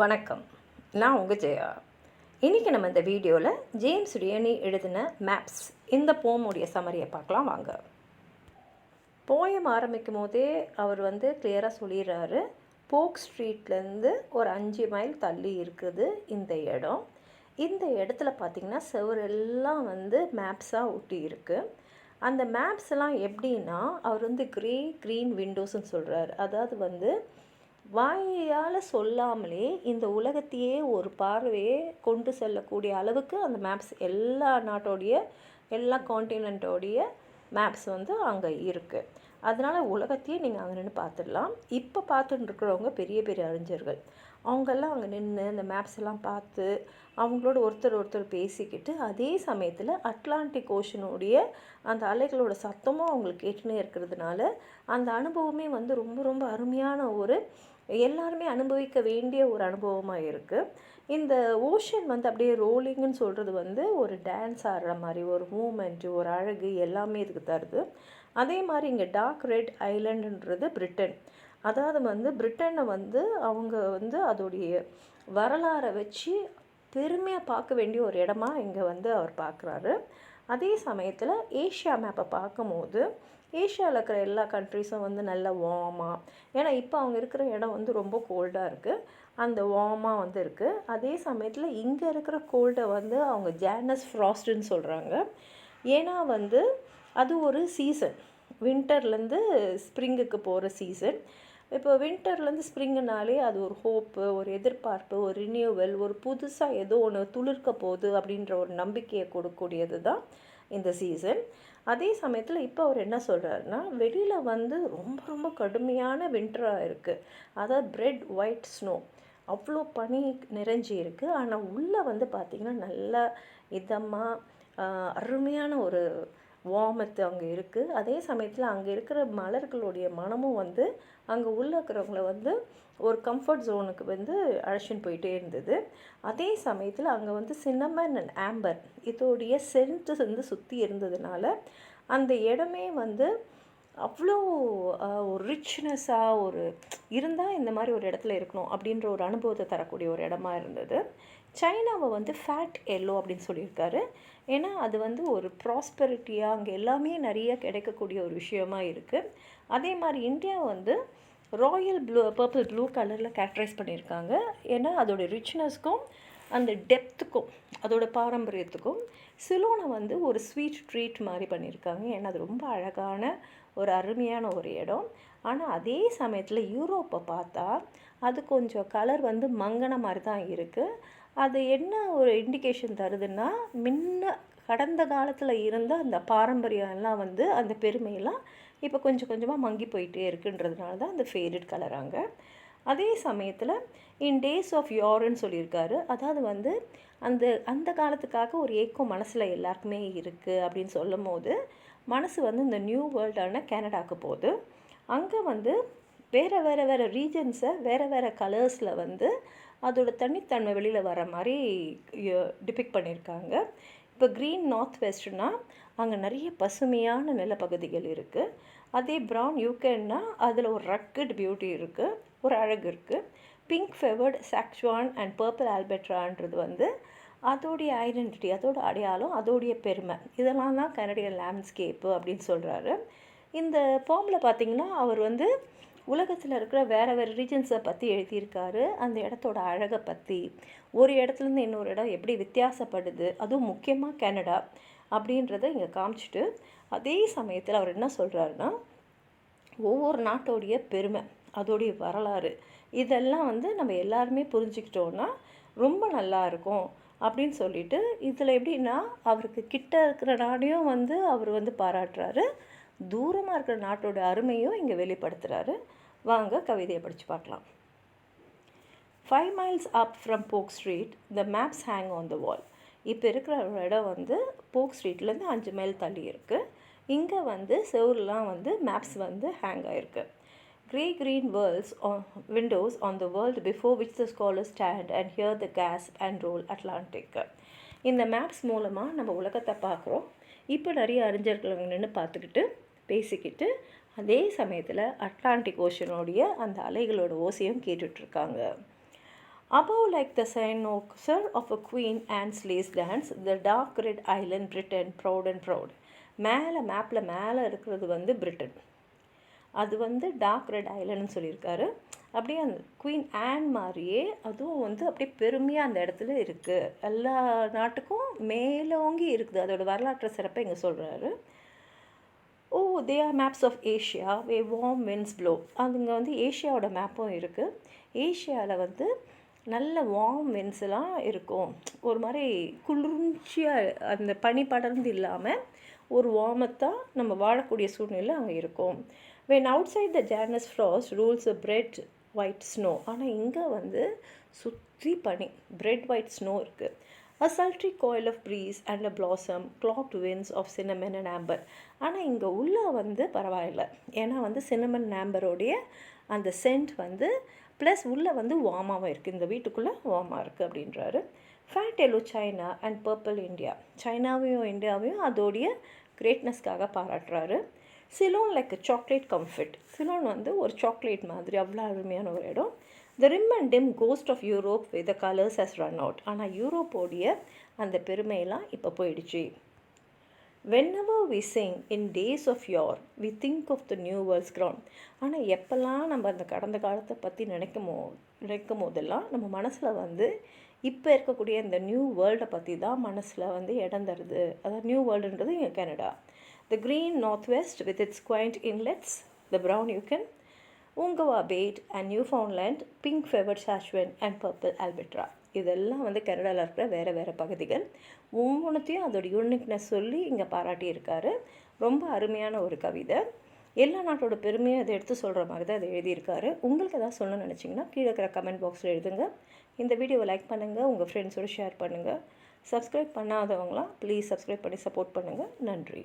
வணக்கம். நான் உங்கள் ஜெயா. இன்றைக்கி நம்ம இந்த வீடியோவில் ஜேம்ஸ் ரியனி எழுதின மேப்ஸ் இந்த போமுடைய சமரியை பார்க்கலாம் வாங்க. போயம் ஆரம்பிக்கும் போதே அவர் வந்து கிளியராக சொல்லிடுறாரு. போக் ஸ்ட்ரீட்லேருந்து ஒரு அஞ்சு மைல் தள்ளி இருக்குது இந்த இடம். இந்த இடத்துல பார்த்திங்கன்னா செவரெல்லாம் வந்து மேப்ஸாக ஒட்டி இருக்குது அந்த மேப்ஸ் எல்லாம் எப்படின்னா அவர் வந்து க்ரே க்ரீன் விண்டோஸ்ன்னு சொல்கிறாரு அதாவது வந்து வாயால் சொல்லாமலே இந்த உலகத்தையே ஒரு பார்வையே கொண்டு செல்லக்கூடிய அளவுக்கு அந்த மேப்ஸ் எல்லா நாட்டோடைய எல்லா காண்டினென்ட்டோடைய மேப்ஸ் வந்து அங்கே இருக்குது அதனால் உலகத்தையே நீங்கள் அங்கே நின்று பார்த்துடலாம். இப்போ பார்த்துட்டு இருக்கிறவங்க பெரிய பெரிய அறிஞர்கள். அவங்கெல்லாம் அங்கே நின்று அந்த மேப்ஸ் எல்லாம் பார்த்து அவங்களோட ஒருத்தர் ஒருத்தர் பேசிக்கிட்டு அதே சமயத்தில் அட்லாண்டிக் ஓஷனுடைய அந்த அலைகளோட சத்தமும் அவங்களுக்கு கேட்டுனே இருக்கிறதுனால அந்த அனுபவமே வந்து ரொம்ப ரொம்ப அருமையான ஒரு எல்லாருமே அனுபவிக்க வேண்டிய ஒரு அனுபவமாக இருக்குது இந்த ஓஷன் வந்து அப்படியே ரோலிங்குன்னு சொல்கிறது வந்து ஒரு டான்ஸ் ஆடுற மாதிரி ஒரு மூமெண்ட்டு ஒரு அழகு எல்லாமே இதுக்கு தருது. அதே மாதிரி இங்கே டார்க் ரெட் ஐலண்டுன்றது பிரிட்டன். அதாவது வந்து பிரிட்டனை வந்து அவங்க வந்து அதோடைய வரலாறை வச்சு பெருமையாக பார்க்க வேண்டிய ஒரு இடமா இங்கே வந்து அவர் பார்க்குறாரு. அதே சமயத்தில் ஏஷியா மேப்பை பார்க்கும்போது ஏஷியாவில் இருக்கிற எல்லா கண்ட்ரிஸும் வந்து நல்ல வார்மாக ஏன்னா இப்போ அவங்க இருக்கிற இடம் வந்து ரொம்ப கோல்டாக இருக்குது அந்த வார்மாக வந்து இருக்குது அதே சமயத்தில் இங்கே இருக்கிற கோல்டை வந்து அவங்க ஜேனஸ் ஃப்ராஸ்ட்டுன்னு சொல்கிறாங்க ஏன்னா வந்து அது ஒரு சீசன் வின்டர்லேருந்து ஸ்ப்ரிங்குக்கு போகிற சீசன் இப்போ வின்டர்லேருந்து ஸ்ப்ரிங்குனாலே அது ஒரு ஹோப்பு ஒரு எதிர்பார்ப்பு ஒரு ரினியூவல் ஒரு புதுசாக ஏதோ ஒன்று துளிர்க்க போகுது அப்படின்ற ஒரு நம்பிக்கையை கொடுக்கக்கூடியது தான் இந்த சீசன் அதே சமயத்தில் இப்போ அவர் என்ன சொல்கிறாருன்னா வெளியில் வந்து ரொம்ப ரொம்ப கடுமையான வின்டராக இருக்குது அதாவது பிரெட் ஒயிட் ஸ்னோ அவ்வளோ பனி நிறைஞ்சி இருக்குது ஆனால் உள்ளே வந்து பார்த்திங்கன்னா நல்ல இதமாக அருமையான ஒரு வார்மத்து அங்கே இருக்குது அதே சமயத்தில் அங்கே இருக்கிற மலர்களுடைய மனமும் வந்து அங்கே உள்ள இருக்கிறவங்கள வந்து ஒரு கம்ஃபர்ட் ஜோனுக்கு வந்து அழைச்சின்னு போயிட்டே இருந்தது. அதே சமயத்தில் அங்கே வந்து சின்னமன் அண்ட் ஆம்பர் இதோடைய சென்ட்டு வந்து சுற்றி இருந்ததுனால அந்த இடமே வந்து அவ்வளோ ஒரு ரிச்னஸ்ஸாக ஒரு இருந்தால் இந்த மாதிரி ஒரு இடத்துல இருக்கணும் அப்படின்ற ஒரு அனுபவத்தை தரக்கூடிய ஒரு இடமா இருந்தது. சைனாவை வந்து ஃபேட் எல்லோ அப்படின்னு சொல்லியிருக்காரு. ஏன்னா அது வந்து ஒரு ப்ராஸ்பெரிட்டியாக அங்கே எல்லாமே நிறைய கிடைக்கக்கூடிய ஒரு விஷயமா இருக்குது அதே மாதிரி இந்தியா வந்து ராயல் ப்ளூ பர்பிள் ப்ளூ கலரில் கேரக்டரைஸ் பண்ணியிருக்காங்க. ஏன்னா அதோட ரிச்னஸ்க்கும் அந்த டெப்த்துக்கும் அதோட பாரம்பரியத்துக்கும் சிலோனை வந்து ஒரு ஸ்வீட் ட்ரீட் மாதிரி பண்ணியிருக்காங்க. ஏன்னா அது ரொம்ப அழகான ஒரு அருமையான ஒரு இடம். ஆனால் அதே சமயத்தில் யூரோப்பை பார்த்தா அது கொஞ்சம் கலர் வந்து மங்கின மாதிரி தான் இருக்குது அது என்ன ஒரு இண்டிகேஷன் தருதுன்னா முன்ன கடந்த காலத்தில் இருந்த அந்த பாரம்பரியம் எல்லாம் வந்து அந்த பெருமையெல்லாம் இப்போ கொஞ்சம் கொஞ்சமாக மங்கி போயிட்டே இருக்குன்றதுனால தான் அந்த ஃபேடட் கலராங்க அதே சமயத்தில் இன் டேஸ் ஆஃப் யோர்ன்னு சொல்லியிருக்காரு. அதாவது வந்து அந்த அந்த காலத்துக்காக ஒரு ஏக்கம் மனசில் எல்லாருக்குமே இருக்குது அப்படின்னு சொல்லும் போது மனசு வந்து இந்த நியூ வேர்ல்டான கனடாவுக்கு போகுது. அங்கே வந்து வேறு வேறு வேறு ரீஜன்ஸை வேறு வேறு கலர்ஸில் வந்து அதோட தனித்தன்மை வெளியில் வர மாதிரி டிபிக் பண்ணியிருக்காங்க. இப்போ க்ரீன் நார்த் வெஸ்ட்னா அங்கே நிறைய பசுமையான நிலப்பகுதிகள் இருக்குது அதே ப்ரௌன் யூகேன்னா அதில் ஒரு ரக்கட் பியூட்டி இருக்குது ஒரு அழகு இருக்குது pink flavoured Saskatchewan and purple ஆல்பெட்ரான்றது வந்து அதோடைய ஐடென்டிட்டி அதோட அடையாளம் அதோடைய பெருமை. இதெல்லாம் தான் கனடியன் லேண்ட்ஸ்கேப்பு அப்படின்னு சொல்கிறாரு இந்த ஃபார்மில் பார்த்திங்கன்னா அவர் வந்து உலகத்தில் இருக்கிற வேறு வேறு ரீஜன்ஸை பற்றி எழுதியிருக்காரு. அந்த இடத்தோட அழகை பற்றி ஒரு இடத்துலேருந்து இன்னொரு இடம் எப்படி வித்தியாசப்படுது? அதுவும் முக்கியமாக கனடா அப்படின்றத இங்கே காமிச்சிட்டு அதே சமயத்தில் அவர் என்ன சொல்கிறாருன்னா ஒவ்வொரு நாட்டோடைய பெருமை. அதோடைய வரலாறு. இதெல்லாம் வந்து நம்ம எல்லாருமே புரிஞ்சுக்கிட்டோன்னா ரொம்ப நல்லா இருக்கும் அப்படின்னு சொல்லிட்டு இதில் எப்படின்னா அவருக்கு கிட்ட இருக்கிற நாடையும் வந்து அவர் வந்து பாராட்டுறாரு. தூரமாக இருக்கிற நாட்டோட அருமையும் இங்கே வெளிப்படுத்துகிறாரு வாங்க கவிதையை படித்து பார்க்கலாம். Five miles up from Polk street the maps hang on the wall இப்போ இருக்கிற இடம் வந்து போக் ஸ்ட்ரீட்லேருந்து அஞ்சு மைல் தள்ளி இருக்குது இங்கே வந்து செவர்லாம் வந்து மேப்ஸ் வந்து ஹேங் ஆகிருக்கு grey green worlds on windows on the world before which the scholars stand and hear the gasp and roll Atlantic. இந்த மேப்ஸ் மூலமாக நம்ம உலகத்தை பார்க்குறோம் இப்போ நிறைய அறிஞர்கள் அங்கே நின்று பார்த்துக்கிட்டு பேசிக்கிட்டு அதே சமயத்தில் அட்லாண்டிக் ஓஷனுடைய அந்த அலைகளோட ஓசையும் கேட்டுட்ருக்காங்க Above, like the cynosure of a queen Anne's lace dance, the dark red island Britain, proud and proud. மேலே மேப்பில் மேலே இருக்கிறது வந்து பிரிட்டன் அது வந்து டார்க் ரெட் ஐலண்ட்னு சொல்லியிருக்காரு. அப்படியே அந்த குயின் ஆன் மாதிரியே அதுவும் வந்து அப்படியே பெருமையாக அந்த இடத்துல இருக்குது எல்லா நாட்டுக்கும் மேலோங்கி இருக்குது. அதோடய வரலாற்று சிறப்பை இங்கே சொல்கிறாரு ஓ they are maps of Asia where warm winds blow அதுங்க வந்து ஏஷியாவோட மேப்பும் இருக்குது ஏஷியாவில் வந்து நல்ல வார்ம் வின்ஸ்லாம் இருக்கும். ஒரு மாதிரி குளிர்ச்சியாக அந்த பனி படர்ந்து இல்லாமல் ஒரு வார்மத்தாக நம்ம வாழக்கூடிய சூழ்நிலை அங்கே இருக்கும். When outside the Janus frost rules bread white snow ஆனால் இங்கே வந்து சுற்றி பனி பிரெட் ஒயிட் ஸ்னோ இருக்குது a sultry coil of breeze and a blossom clogged winds of cinnamon and amber ஆனால் இங்கே உள்ளே வந்து பரவாயில்ல. ஏன்னா வந்து சின்னமன் ஆம்பரோடைய அந்த சென்ட் வந்து ப்ளஸ் உள்ளே வந்து வார்மாகவும் இருக்குது இந்த வீட்டுக்குள்ளே வார்மாக இருக்குது அப்படின்றாரு. Fat yellow China and purple India சைனாவையும் இந்தியாவையும் அதோடைய கிரேட்னஸ்க்காக பாராட்டுறாரு. Ceylon like chocolate comfort Ceylon வந்து ஒரு சாக்லேட் மாதிரி அவ்வளோ அருமையான ஒரு இடம். The rim and dim coast of Europe with the colours has run out ஆனால் யூரோப்போடைய அந்த பெருமையெல்லாம் இப்போ போயிடுச்சு. Whenever we sing in days of yore we think of the new world's ground ஆனால் எப்போல்லாம் நம்ம அந்த கடந்த காலத்தை பற்றி நினைக்குமோ நினைக்கும் போதெல்லாம் நம்ம மனசில் வந்து இப்போ இருக்கக்கூடிய இந்த நியூ வேர்ல்டை பற்றி தான் மனசில் வந்து இடம் தருது. அதாவது நியூ வேர்ல்டுன்றது இங்கே Canada. The green northwest with with its inlets, inlets the yukon, Ungawa bait and and Newfoundland pink and purple and purple Alberta இதெல்லாம் வந்து கனடாவில் இருக்கிற வேறு வேறு பகுதிகள். ஒவ்வொன்றத்தையும் அதோட யூனிக்னஸ் சொல்லி இங்கே பாராட்டியிருக்காரு. ரொம்ப அருமையான ஒரு கவிதை. எல்லா நாட்டோட பெருமையை அதை எடுத்து சொல்கிற மாதிரி தான் அதை எழுதியிருக்காரு. உங்களுக்கு எதாவது சொல்லணும்னு நினச்சிங்கன்னா கீழே இருக்கிற கமெண்ட் பாக்ஸில் எழுதுங்க. இந்த வீடியோவை லைக் பண்ணுங்கள் உங்கள் ஃப்ரெண்ட்ஸோடு ஷேர் பண்ணுங்கள் சப்ஸ்கிரைப் பண்ணாதவங்களாம் ப்ளீஸ் சப்ஸ்கிரைப் பண்ணி சப்போர்ட் பண்ணுங்கள் நன்றி.